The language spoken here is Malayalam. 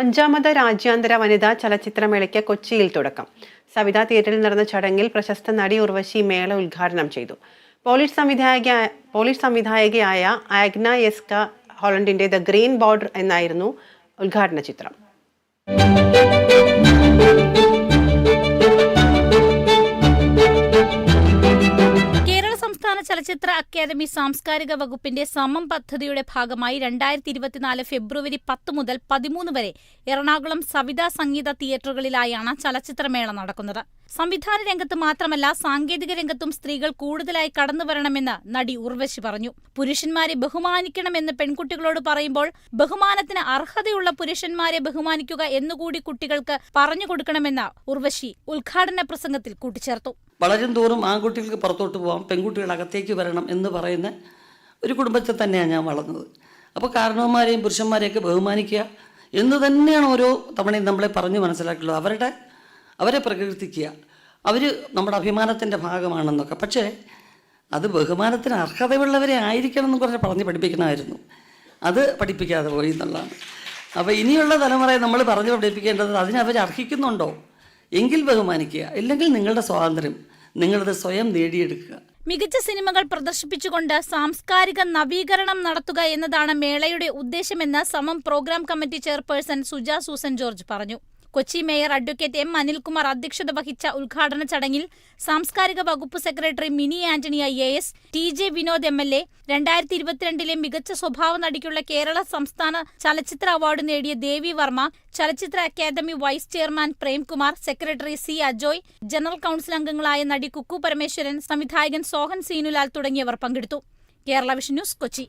അഞ്ചാമത് രാജ്യാന്തര വനിതാ ചലച്ചിത്രമേളയ്ക്ക് കൊച്ചിയിൽ തുടക്കം. സവിതാ തിയേറ്ററിൽ നടന്ന ചടങ്ങിൽ പ്രശസ്ത നടി ഉർവശി മേള ഉദ്ഘാടനം ചെയ്തു. പോളിഷ് സംവിധായക പോളിഷ് സംവിധായകയായ ആഗ്ന യെസ്ക ഹോളണ്ടിന്റെ ദ ഗ്രീൻ ബോർഡർ എന്നായിരുന്നു ഉദ്ഘാടന ചിത്രം. ചലച്ചിത്ര അക്കാദമി സാംസ്കാരിക വകുപ്പിന്റെ സമം പദ്ധതിയുടെ ഭാഗമായി രണ്ടായിരത്തി ഇരുപത്തിനാല് ഫെബ്രുവരി പത്ത് മുതൽ പതിമൂന്ന് വരെ എറണാകുളം സവിതാ സംഗീത തിയേറ്ററുകളിലായാണ് ചലച്ചിത്രമേള നടക്കുന്നത്. സംവിധാന രംഗത്ത് മാത്രമല്ല സാങ്കേതിക രംഗത്തും സ്ത്രീകൾ കൂടുതലായി കടന്നുവരണമെന്ന് നടി ഉർവശി പറഞ്ഞു. പുരുഷന്മാരെ ബഹുമാനിക്കണമെന്ന് പെൺകുട്ടികളോട് പറയുമ്പോൾ ബഹുമാനത്തിന് അർഹതയുള്ള പുരുഷന്മാരെ ബഹുമാനിക്കുക എന്നുകൂടി കുട്ടികൾക്ക് പറഞ്ഞു കൊടുക്കണമെന്ന് ഉർവശി ഉദ്ഘാടന പ്രസംഗത്തിൽ കൂട്ടിച്ചേർത്തു. വളരും തോറും ആൺകുട്ടികൾക്ക് പുറത്തോട്ട് പോകാം പെൺകുട്ടികൾ അകത്തേക്ക് വരണം എന്ന് പറയുന്ന ഒരു കുടുംബത്തിൽ തന്നെയാണ് ഞാൻ വളർന്നത്. അപ്പോൾ കാരണവന്മാരെയും പുരുഷന്മാരെയൊക്കെ ബഹുമാനിക്കുക എന്ന് തന്നെയാണ് ഓരോ തവണയും നമ്മളെ പറഞ്ഞു മനസ്സിലാക്കിയുള്ളത്. അവരുടെ അവരെ പ്രകീർത്തിക്കുക. അവർ നമ്മുടെ അഭിമാനത്തിന്റെ ഭാഗമാണെന്നൊക്കെ. പക്ഷേ അത് ബഹുമാനത്തിന് അർഹതയുള്ളവരെ ആയിരിക്കണം എന്ന് കുറച്ച് പറഞ്ഞ് പഠിപ്പിക്കണമായിരുന്നു. അത് പഠിപ്പിക്കാതെ പോയി എന്നുള്ളതാണ്. അപ്പോൾ ഇനിയുള്ള തലമുറയെ നമ്മൾ പറഞ്ഞു പഠിപ്പിക്കേണ്ടത് അതിനവർ അർഹിക്കുന്നുണ്ടോ? എങ്കിൽ ബഹുമാനിക്കുക. ഇല്ലെങ്കിൽ നിങ്ങളുടെ സ്വാതന്ത്ര്യം നിങ്ങളത് സ്വയം നേടിയെടുക്കുക. മികച്ച സിനിമകൾ പ്രദർശിപ്പിച്ചുകൊണ്ട് സാംസ്കാരിക നവീകരണം നടത്തുക എന്നതാണ് മേളയുടെ ഉദ്ദേശമെന്ന് Samam programme committee chairperson Suja Susan George പറഞ്ഞു. Kochi mayor advocate M Anilkumar അധ്യക്ഷത വഹിച്ച ഉദ്ഘാടന ചടങ്ങിൽ സാംസ്കാരിക വകുപ്പ് secretary Mini Antony I A S T J Vinod M L A രണ്ടായിരത്തി ഇരുപത്തിരണ്ടിലെ മികച്ച സ്വഭാവ നടിക്കുള്ള കേരള സംസ്ഥാന ചലച്ചിത്ര അവാർഡ് നേടിയ ദേവി വർമ്മ ചലച്ചിത്ര academy vice chairman Premkumar secretary C Ajoy general council അംഗങ്ങളായ നടി കുക്കു പരമേശ്വരൻ സംവിധായകൻ സോഹൻ സീനുലാൽ തുടങ്ങിയവർ പങ്കെടുത്തു. Kerala vision news Kochi.